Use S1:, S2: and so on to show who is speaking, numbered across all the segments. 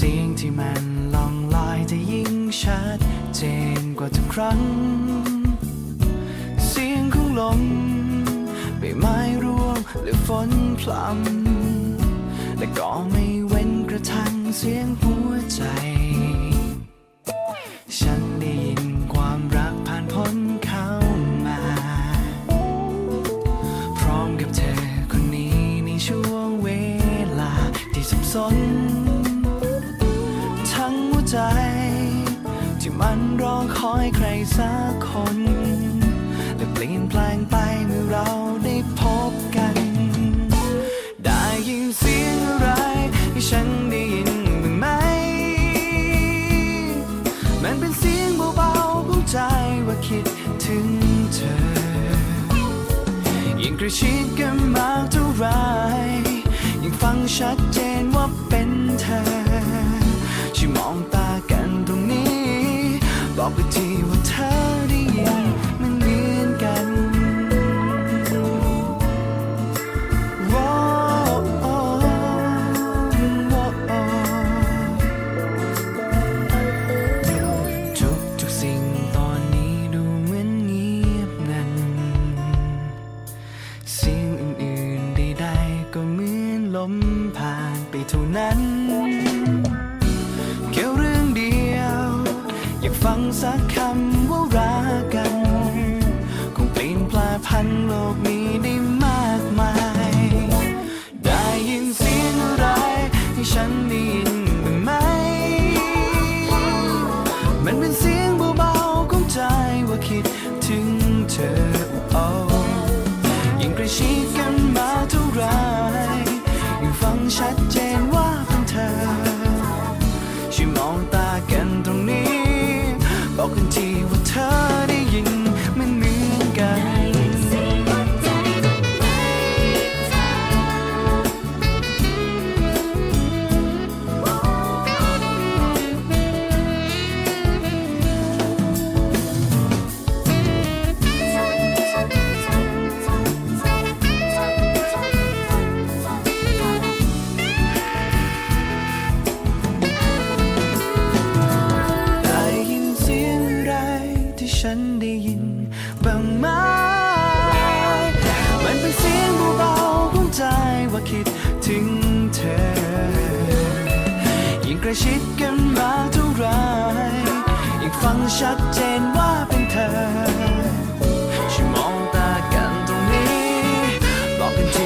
S1: เสียงที่มันลองลอยจะยิ่งชัดเจนกว่าทุกครั้ง เสียงของลมใบไม้ร่วงหรือฝนพลัมและก็ไม่เว้นกระทั่งเสียงหัวใจ ฉันได้ยินความรักผ่านพ้นเข้ามา พร้อมกับเธอคนนี้ในช่วงเวลาที่สับสน ใจ ที่มันรอคอยใครสักคน และเปลี่ยนแปลงไปเมื่อเราได้พบกัน ได้ยินเสียงอะไรที่ฉันได้ยินบ้างไหม มันเป็นเสียงเบาๆของใจว่าคิดถึงเธอ ยิ่งกระชิดกันมากเท่าไรยิ่งฟังชัดเจนว่าเป็นเธอ บอกไปทีว่าเธอได้ยินมันเหมือนกัน ว้าวโอ้ว้าวโอ้ทุกทุกสิ่งตอนนี้ดูเหมือนเงียบงัน เสียงอื่นๆใดๆก็เหมือนลมผ่านไปเท่านั้น ฟังสักคำว่ารักกัน คงเปลี่ยนแปลพันโลกนี้ได้มากมาย ได้ยินเสียงอะไรให้ฉันได้ยินบ้างไหม มันเป็นเสียงเบาๆของใจว่าคิดถึงเธอโอ้ยิ่งใกล้ชิดกันมาเท่าไรยิ่งฟังชัดเจนว่าเป็นเธอช่วยมองตากันตรง ที่ฉันได้ยินบ้างไหมมันเป็นเสียงเบาๆของใจว่าคิดถึงเธอ ยิ่งใกล้ชิดกันมากเท่าไรยิ่งฟังชัดเจนว่าเป็นเธอ ฉันมองตากันตรงนี้บอกกันที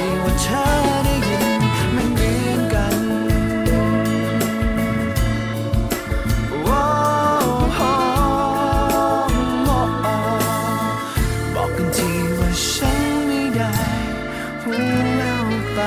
S1: ได้หูแววไป